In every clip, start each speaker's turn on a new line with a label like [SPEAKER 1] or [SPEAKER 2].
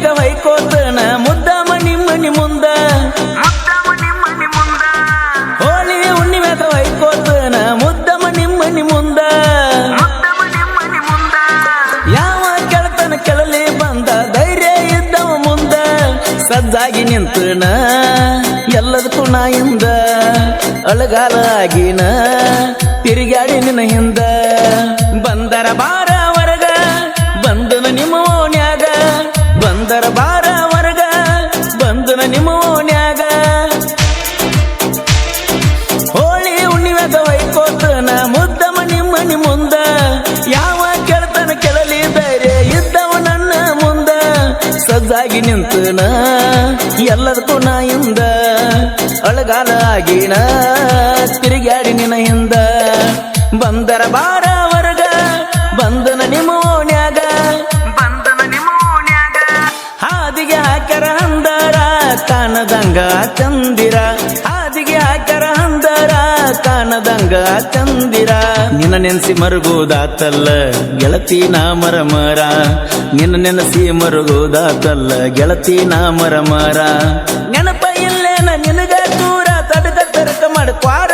[SPEAKER 1] ಹುಣ್ಣಿಮ್ಯಾಗ ಹೊಯ್ಕೋತನ ಮುದ್ದಮ್ಮ ನಿಮ್ಮನಿ ಮುಂದ. ಹೋಳಿ ಹುಣ್ಣಿಮ್ಯಾಗ ಹೊಯ್ಕೋತನ ಮುದ್ದಮ್ಮ ನಿಮ್ಮನಿ ಮುಂದ. ಯಾವ ಕೆಳತನ ಕೆಳಲಿ ಬಂದ ಧೈರ್ಯ ಇದ್ದವ ಮುಂದ. ಸಜ್ಜಾಗಿ ನಿಂತನ ಎಲ್ಲದಕ್ಕೂ ನಾಯಿಂದ ಅಳಗಾಲ ಆಗಿನ ತಿರುಗಾಡಿ ನಿನ್ನ ಹಿಂದ. ಬಂದರ ಬಾರ ಸಜ್ಜಾಗಿ ನಿಂತನ? ಎಲ್ಲದಕ್ಕೂ ನಾಯಿಂದ ಅಳಗಾಲ ಆಗಿನ ತಿರುಗಾಡಿ ನಿನ ಹಿಂದ. ಬಂದರ ಬಾರ ವರ್ಗ ಬಂದನ ನಿಮ್ಮ ಓಣ್ಯಾಗ ಹಾದಿಗೆ ಹಾಕ್ಯಾರ ಅಂದರ, ಕಾಣದಂಗ ಚಂದಿರ ಕಾಣದಂಗ ಚಂದಿರ ನಿನ್ನ ನೆನೆಸಿ ಮರುಗುದಾತಲ್ಲ, ಗೆಳತಿ ನಾ ಮರ ಮರ ನಿನ್ನ ನೆನೆಸಿ ಮರುಗುದಾತಲ್ಲ, ಗೆಳತಿ ನಾ ಮರ ಮರ ನೆನಪ ಇಲ್ಲೇನ ನಿನಗ ದೂರ ತಡಕ ತರಕ ಮಾಡ್ಕ್ವಾರ.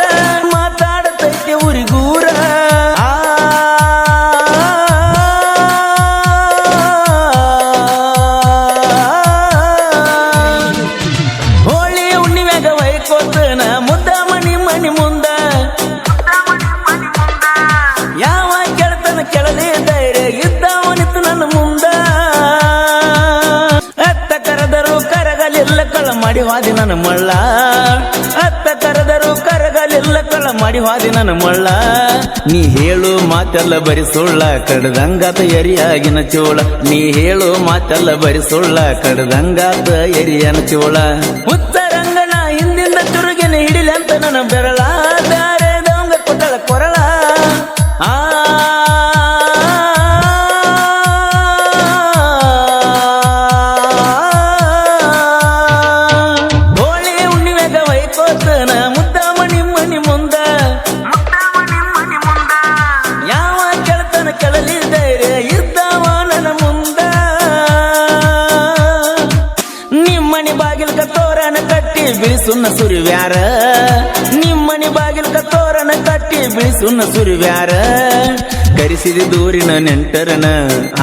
[SPEAKER 1] ಮಾಡಿ ಹಾದಿ ನನ್ನ ಮಳ್ಳ. ಅತ್ತ ಕರೆದರು ಕರಗಲಿಲ್ಲ ಕಳ ಮಾಡಿ ಹಾದಿ ನನ್ನ ಮಳ್ಳ. ನೀ ಹೇಳು ಮಾತೆಲ್ಲ ಬರಿ ಸುಳ್ಳ ಕಡ್ದಂಗಾತ ಎರಿಯಾಗಿನ ಚೋಳ. ನೀ ಹೇಳು ಮಾತೆಲ್ಲ ಬರಿ ಸುಳ್ಳ ಕಡ್ದಂಗಾತ ಎರಿಯನ ಚೋಳ. ಉತ್ತರಂಗಣ ಹಿಂದಿಂದ ಚುರುಗಿನ ಹಿಡಿಲಂತ ನನ್ನ ಬೆರಳ. ಕೊಟ್ಟಳ ಕೊರಳ. ನಿಮ್ಮನಿ ಬಾಗಿಲ್ಕ ತೋರಣ ಕಟ್ಟಿ ಬಿಳಿಸುನ್ನ ಸುರಿವ್ಯಾರ. ನಿಮ್ಮನಿ ಬಾಗಿಲ್ಕ ತೋರಣ ಕಟ್ಟಿ ಬಿಳಿಸುನ್ನ ಸುರಿವ್ಯಾರ. ಕರಿಸಿದ ದೂರಿನ ನೆಂಟರನ,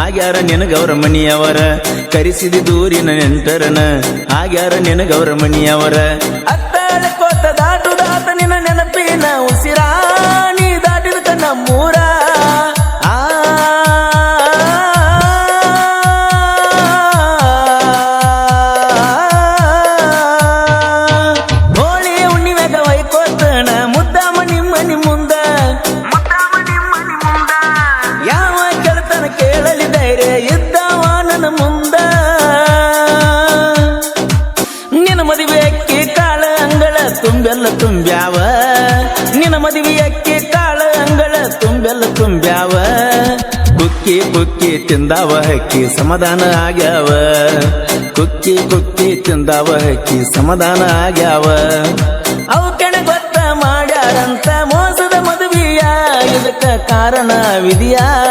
[SPEAKER 1] ಆಗ್ಯಾರ ನಿನಗೌರ ಮನಿಯವರ ಕರಿಸಿದ ದೂರಿನ ನೆಂಟರನ, ಆಗ್ಯಾರ ನಿನಗೌರ ಮನಿಯವರ ಅತ್ತಾಳ ಕೋತ ದಾಟು ದಾಟ ನಿನ್ನ ನೆನಪಿನ ಉಸಿರಾ, ನೀ ದಾಟಿದ ನಮ್ಮೂರ ನಿನ್ನ ಮದುವೆ ಅಕ್ಕಿ ಕಾಳ ಅಂಗಳ ತುಂಬೆಲ್ಲ ತುಂಬ್ಯಾವ. ನಿನ್ನ ಮದುವೆ ಅಕ್ಕಿ ಕಾಳ ಅಂಗಳ ತುಂಬೆಲ್ಲ ತುಂಬ್ಯಾವ. ಕುಕ್ಕಿ ಕುಕ್ಕಿ ತಿಂದಾವ, ಹಕ್ಕಿ ಸಮಾಧಾನ ಆಗ್ಯಾವ. ಕುಕ್ಕಿ ಕುಕ್ಕಿ ತಿಂದಾವ, ಹಕ್ಕಿ ಸಮಾಧಾನ ಆಗ್ಯಾವ. ಅವು ಕೆಣ ಗೊತ್ತ ಮಾಡ್ಯಾರಂತ ಮೋಸದ ಮದುವೆಯ ಇದಕ್ಕ ಕಾರಣ ವಿಧಿಯಾ.